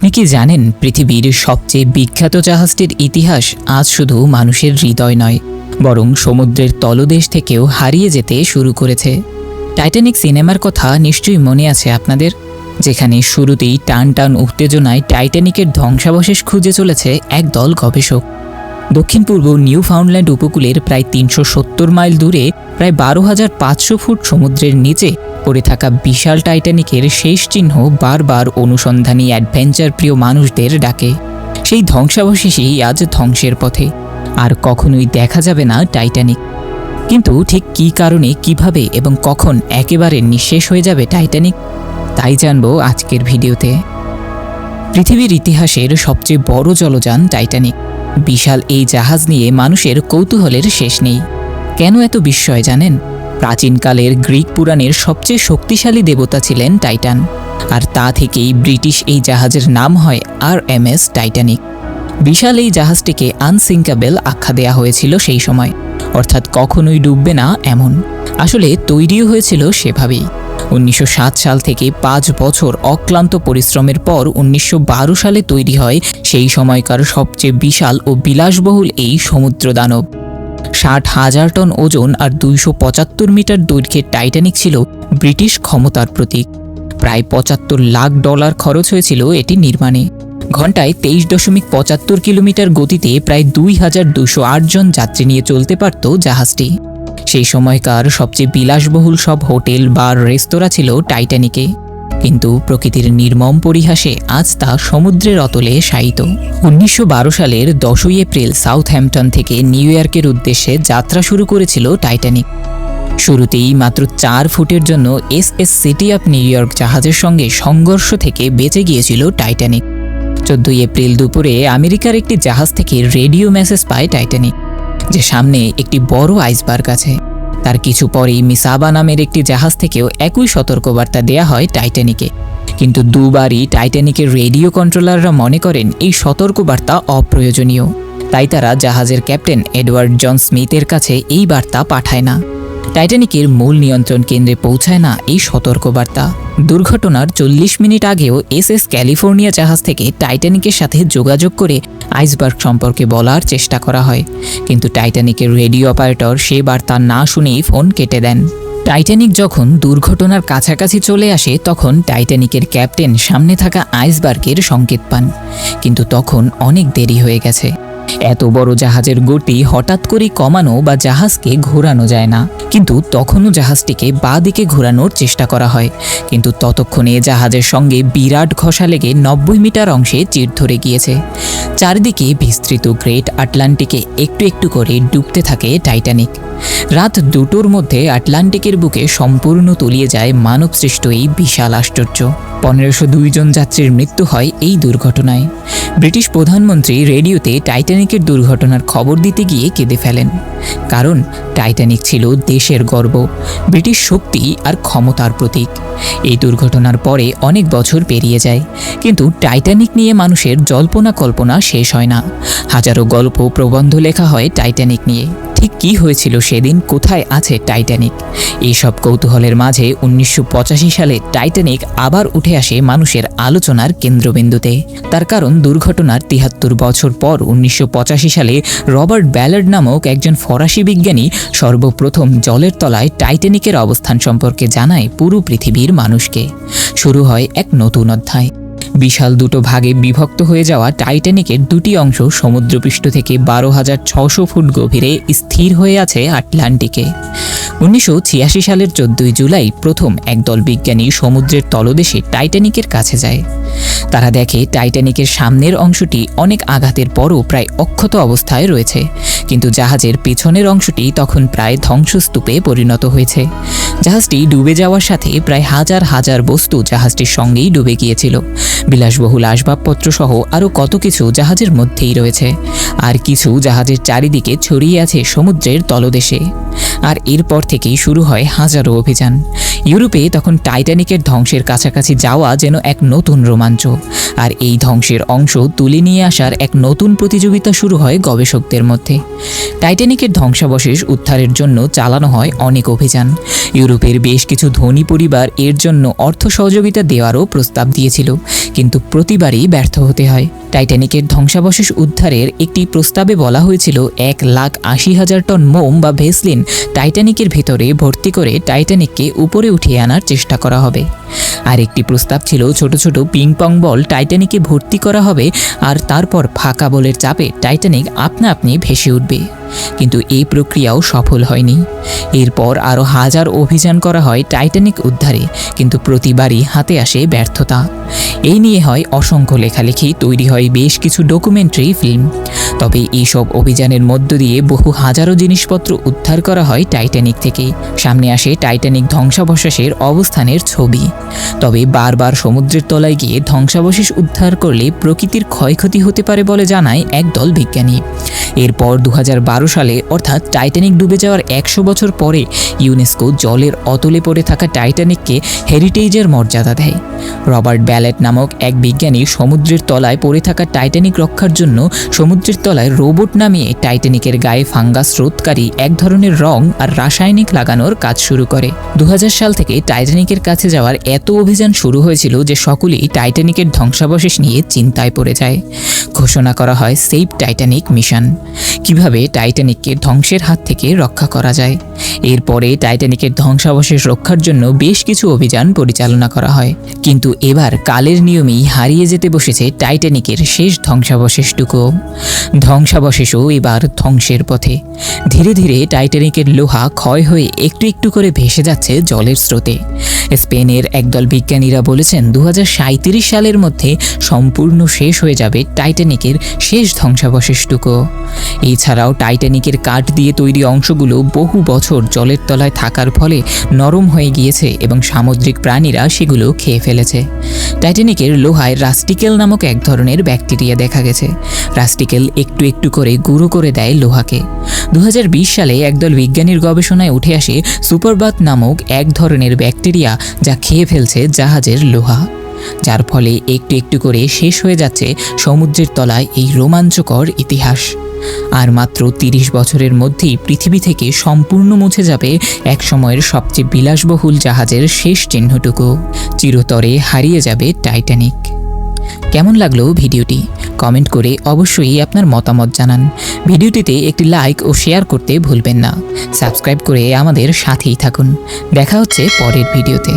আপনি কি জানেন, পৃথিবীর সবচেয়ে বিখ্যাত জাহাজটির ইতিহাস আজ শুধু মানুষের হৃদয় নয়, বরং সমুদ্রের তলদেশ থেকেও হারিয়ে যেতে শুরু করেছে। টাইটানিক সিনেমার কথা নিশ্চয়ই মনে আছে আপনাদের, যেখানে শুরুতেই টান টান উত্তেজনায় টাইটানিকের ধ্বংসাবশেষ খুঁজে চলেছে এক দল গবেষক। দক্ষিণ পূর্ব নিউ ফাউন্ডল্যান্ড উপকূলের প্রায় তিনশো সত্তর মাইল দূরে প্রায় বারো হাজার পাঁচশো ফুট সমুদ্রের নিচে পড়ে থাকা বিশাল টাইটানিকের শেষ চিহ্ন বারবার অনুসন্ধানী অ্যাডভেঞ্চার প্রিয় মানুষদের ডাকে। সেই ধ্বংসাবশেষই আজ ধ্বংসের পথে। আর কখনোই দেখা যাবে না টাইটানিক। কিন্তু ঠিক কী কারণে, কীভাবে এবং কখন একেবারে নিঃশেষ হয়ে যাবে টাইটানিক? তাই জানব আজকের ভিডিওতে। পৃথিবীর ইতিহাসের সবচেয়ে বড় জলযান টাইটানিক। বিশাল এই জাহাজ নিয়ে মানুষের কৌতূহলের শেষ নেই। কেন এত বিস্ময় জানেন? প্রাচীনকালের গ্রিক পুরাণের সবচেয়ে শক্তিশালী দেবতা ছিলেন টাইটান, আর তা থেকেই ব্রিটিশ এই জাহাজের নাম হয় আর এম এস টাইটানিক। বিশাল এই জাহাজটিকে আনসিঙ্কাবেল আখ্যা দেয়া হয়েছিল সেই সময়, অর্থাৎ কখনোই ডুববে না এমন। আসলে তৈরিও হয়েছিল সেভাবেই। উনিশশো সাত সাল থেকে পাঁচ বছর অক্লান্ত পরিশ্রমের পর উনিশশো বারো সালে তৈরি হয় সেই সময়কার সবচেয়ে বিশাল ও বিলাসবহুল এই সমুদ্র দানব ষাট হাজার টন ওজন আর দুইশো পঁচাত্তর মিটার দৈর্ঘ্যের টাইটানিক ছিল ব্রিটিশ ক্ষমতার প্রতীক। প্রায় পঁচাত্তর লাখ ডলার খরচ হয়েছিল এটি নির্মাণে। ঘন্টায় তেইশ দশমিক পঁচাত্তর কিলোমিটার গতিতে প্রায় দুই হাজার দুশো জন যাত্রী নিয়ে চলতে পারত জাহাজটি। সেই সময়কার সবচেয়ে বিলাসবহুল সব হোটেল বা রেস্তোরাঁ ছিল টাইটানিকে। কিন্তু প্রকৃতির নির্মম পরিহাসে আজ তা সমুদ্রের অতলে শায়িত। উনিশশো বারো সালের দশই এপ্রিল সাউথহ্যাম্পটন থেকে নিউ ইয়র্কের উদ্দেশ্যে যাত্রা শুরু করেছিল টাইটানিক। শুরুতেই মাত্র চার ফুটের জন্য S S city of New York জাহাজের সঙ্গে সংঘর্ষ থেকে বেঁচে গিয়েছিল টাইটানিক। চোদ্দই এপ্রিল দুপুরে আমেরিকার একটি জাহাজ থেকে রেডিও মেসেজ পায় টাইটানিক, যে সামনে একটি বড় আইসবার্গ আছে। তার কিছু পরেই মিসাবা নামের একটি জাহাজ থেকেও একই সতর্কবার্তা দেয়া হয় টাইটানিকে। কিন্তু দুবারই টাইটানিকের রেডিও কন্ট্রোলাররা মনে করেন এই সতর্কবার্তা অপ্রয়োজনীয়। তাই তারা জাহাজের ক্যাপ্টেন এডওয়ার্ড জন স্মিথের কাছে এই বার্তা পাঠায় না। টাইটানিকের মূল নিয়ন্ত্রণ কেন্দ্রে পৌঁছায় না এই সতর্কবার্তা। দুর্ঘটনার চল্লিশ মিনিট আগেও এস এস ক্যালিফোর্নিয়া জাহাজ থেকে টাইটানিকের সাথে যোগাযোগ করে আইসবার্গ সম্পর্কে বলার চেষ্টা করা হয়। কিন্তু টাইটানিকের রেডিও অপারেটর সে বার্তা না শুনেই ফোন কেটে দেন। টাইটানিক যখন দুর্ঘটনার কাছাকাছি চলে আসে, তখন টাইটানিকের ক্যাপ্টেন সামনে থাকা আইসবার্গের সংকেত পান। কিন্তু তখন অনেক দেরি হয়ে গেছে। এত বড় জাহাজের গতি হঠাৎ করে কমানো বা জাহাজকে ঘোরানো যায় না। কিন্তু তখনও জাহাজটিকে বাঁ দিকে ঘোরানোর চেষ্টা করা হয়। কিন্তু ততক্ষণে জাহাজের সঙ্গে বিরাট ঘষা লেগে নব্বই মিটার অংশে চির ধরে গিয়েছে। চারিদিকে বিস্তৃত গ্রেট আটলান্টিকে একটু একটু করে ডুবতে থাকে টাইটানিক। রাত দুটোর মধ্যে আটলান্টিকের বুকে সম্পূর্ণ তলিয়ে যায় মানবসৃষ্ট এই বিশাল আশ্চর্য। পনেরোশো দুই জন যাত্রীর মৃত্যু হয় এই দুর্ঘটনায়। ব্রিটিশ প্রধানমন্ত্রী রেডিওতে টাইটানিকের দুর্ঘটনার খবর দিতে গিয়ে কেঁদে ফেলেন। কারণ টাইটানিক ছিল দেশের গর্ব, ব্রিটিশ শক্তি আর ক্ষমতার প্রতীক। এই দুর্ঘটনার পরে অনেক বছর পেরিয়ে যায়, কিন্তু টাইটানিক নিয়ে মানুষের জল্পনা কল্পনা শেষ হয় না। হাজারো গল্প প্রবন্ধ লেখা হয় টাইটানিক নিয়ে। ঠিক কী হয়েছিল সেদিন? কোথায় আছে টাইটানিক এইসব কৌতূহলের মাঝে উনিশশো পঁচাশি সালে টাইটানিক আবার উঠে আসে মানুষের আলোচনার কেন্দ্রবিন্দুতে। তার কারণ দুর্ঘটনার তিহাত্তর বছর পর উনিশশো পঁচাশি সালে রবার্ট ব্যালার্ড নামক একজন ফরাসি বিজ্ঞানী সর্বপ্রথম জলের তলায় টাইটানিকের অবস্থান সম্পর্কে জানায় পুরো পৃথিবীর মানুষকে। শুরু হয় এক নতুন অধ্যায়। বিশাল দুটো ভাগে বিভক্ত হয়ে যাওয়া টাইটানিকের দুটি অংশ সমুদ্রপৃষ্ঠ থেকে বারো হাজার ছশো ফুট গভীরে স্থির হয়ে আছে আটলান্টিকে। উনিশশো ছিয়াশি সালের চোদ্দই জুলাই প্রথম একদল বিজ্ঞানী সমুদ্রের তলদেশে টাইটানিকের কাছে যায়। তারা দেখে টাইটানিকের সামনের অংশটি অনেক আঘাতের পরও প্রায় অক্ষত অবস্থায় রয়েছে, কিন্তু জাহাজের পেছনের অংশটি তখন প্রায় ধ্বংসস্তূপে পরিণত হয়েছে। জাহাজটি ডুবে যাওয়ার সাথে প্রায় হাজার হাজার বস্তু জাহাজটির সঙ্গেই ডুবে গিয়েছিল। বিলাসবহুল আসবাবপত্র সহ আরও কত কিছু জাহাজের মধ্যেই রয়েছে। আর কিছু জাহাজের চারিদিকে ছড়িয়ে আছে সমুদ্রের তলদেশে। আর এরপর থেকেই শুরু হয় হাজারো অভিযান। ইউরোপে তখন টাইটানিকের ধ্বংসের কাছাকাছি যাওয়া যেন এক নতুন রোমাঞ্চ। আর এই ধ্বংসের অংশ তুলে নিয়ে আসার এক নতুন প্রতিযোগিতা শুরু হয় গবেষকদের মধ্যে। টাইটানিকের ধ্বংসাবশেষ উদ্ধারের জন্য চালানো হয় অনেক অভিযান। ইউরোপের বেশ কিছু ধনী পরিবার এর জন্য অর্থ সহযোগিতা দেওয়ারও প্রস্তাব দিয়েছিল। কিন্তু প্রতিবারই ব্যর্থ হতে হয়। টাইটানিকের ধ্বংসাবশেষ উদ্ধারের একটি প্রস্তাবে বলা হয়েছিল, এক লাখ আশি হাজার টন মোম বা ভেসলিন টাইটানিকের ভেতরে ভর্তি করে টাইটানিককে উপরে উঠিয়ে আনার চেষ্টা করা হবে। আর একটি প্রস্তাব ছিল, ছোট ছোট পিং পং বল টাইটানিকে ভর্তি করা হবে আর তারপর ফাঁকা বলের চাপে টাইটানিক আপনা আপনি ভেসে উঠবে। কিন্তু এই প্রক্রিয়াও সফল হয়নি। এরপর আরও হাজার অভিযান করা হয় টাইটানিক উদ্ধারে, কিন্তু প্রতিবারই হাতে আসে ব্যর্থতা। এই নিয়ে হয় অসংখ্য লেখালেখি, তৈরি হয় বেশ কিছু ডকুমেন্টারি ফিল্ম তবে এইসব অভিযানের মধ্য দিয়ে বহু হাজারো জিনিসপত্র উদ্ধার করা হয় টাইটানিক থেকে। সামনে আসে টাইটানিক ধ্বংসাবশেষের অবস্থানের ছবি। তবে বারবার সমুদ্রের তলায় গিয়ে ধ্বংসাবশেষ উদ্ধার করলে প্রকৃতির ক্ষয়ক্ষতি হতে পারে বলে জানায় একদল বিজ্ঞানী। এরপর দু হাজার বারো সালে অর্থাৎ টাইটানিক ডুবে যাওয়ার একশো বছর পরে ইউনেস্কো জলের অতলে পড়ে থাকা টাইটানিককে হেরিটেজের মর্যাদা দেয়। রবার্ট ব্যালেট নামক এক বিজ্ঞানী সমুদ্রের তলায় পড়ে থাকা টাইটানিক রক্ষার জন্য সমুদ্রের তলায় রোবট নামিয়ে টাইটানিকের গায়ে ফাঙ্গাস রোধকারী এক ধরনের রং আর রাসায়নিক লাগানোর কাজ শুরু করে। দু হাজার সাল থেকে টাইটানিকের কাছে যাওয়ার এত অভিযান শুরু হয়েছিল যে সকলেই টাইটানিকের ধ্বংসাবশেষ নিয়ে চিন্তায় পড়ে যায়। ঘোষণা করা হয় সেভ টাইটানিক মিশন। কীভাবে টাইটানিককে ধ্বংসের হাত থেকে রক্ষা করা যায়? এরপরে টাইটানিকের ধ্বংসাবশেষ রক্ষার জন্য বেশ কিছু অভিযান পরিচালনা করা হয়। কিন্তু এবার কালের নিয়মেই হারিয়ে যেতে বসেছে টাইটানিকের শেষ ধ্বংসাবশেষটুকু। ধ্বংসাবশেষও এবার ধ্বংসের পথে। ধীরে ধীরে টাইটানিকের লোহা ক্ষয় হয়ে একটু একটু করে ভেসে যাচ্ছে জলের স্রোতে। স্পেনের একদল বিজ্ঞানীরা বলেছেন, দুহাজার সাঁইত্রিশ সালের মধ্যে সম্পূর্ণ শেষ হয়ে যাবে টাইটানিকের শেষ ধ্বংসাবশেষটুকু। এছাড়াও টাইটানিকের কাঠ দিয়ে তৈরি অংশগুলো বহু বছর জলের তলায় থাকার ফলে নরম হয়ে গিয়েছে এবং সামুদ্রিক প্রাণীরা সেগুলো খেয়ে ফেলেছে। টাইটানিকের লোহায় রাস্টিকেল নামক এক ধরনের ব্যাকটেরিয়া দেখা গেছে। রাস্টিকেল একটু একটু করে গুঁড়ো করে দেয় লোহাকে। দুহাজার বিশ সালে একদল বিজ্ঞানীর গবেষণায় উঠে আসে সুপারবাথ নামক এক ধরনের ব্যাকটেরিয়া যা খেয়ে ফেলছে জাহাজের লোহা। যার ফলে একটু একটু করে শেষ হয়ে যাচ্ছে সমুদ্রের তলায় এই রোমাঞ্চকর ইতিহাস। আর মাত্র তিরিশ বছরের মধ্যেই পৃথিবী থেকে সম্পূর্ণ মুছে যাবে এক সময়ের সবচেয়ে বিলাসবহুল জাহাজের শেষ চিহ্নটুকু। চিরতরে হারিয়ে যাবে টাইটানিক। কেমন লাগল ভিডিওটি? কমেন্ট করে অবশ্যই আপনার মতামত জানান। ভিডিওটিতে একটি লাইক ও শেয়ার করতে ভুলবেন না। সাবস্ক্রাইব করে আমাদের সাথেই থাকুন। দেখা হচ্ছে পরের ভিডিওতে।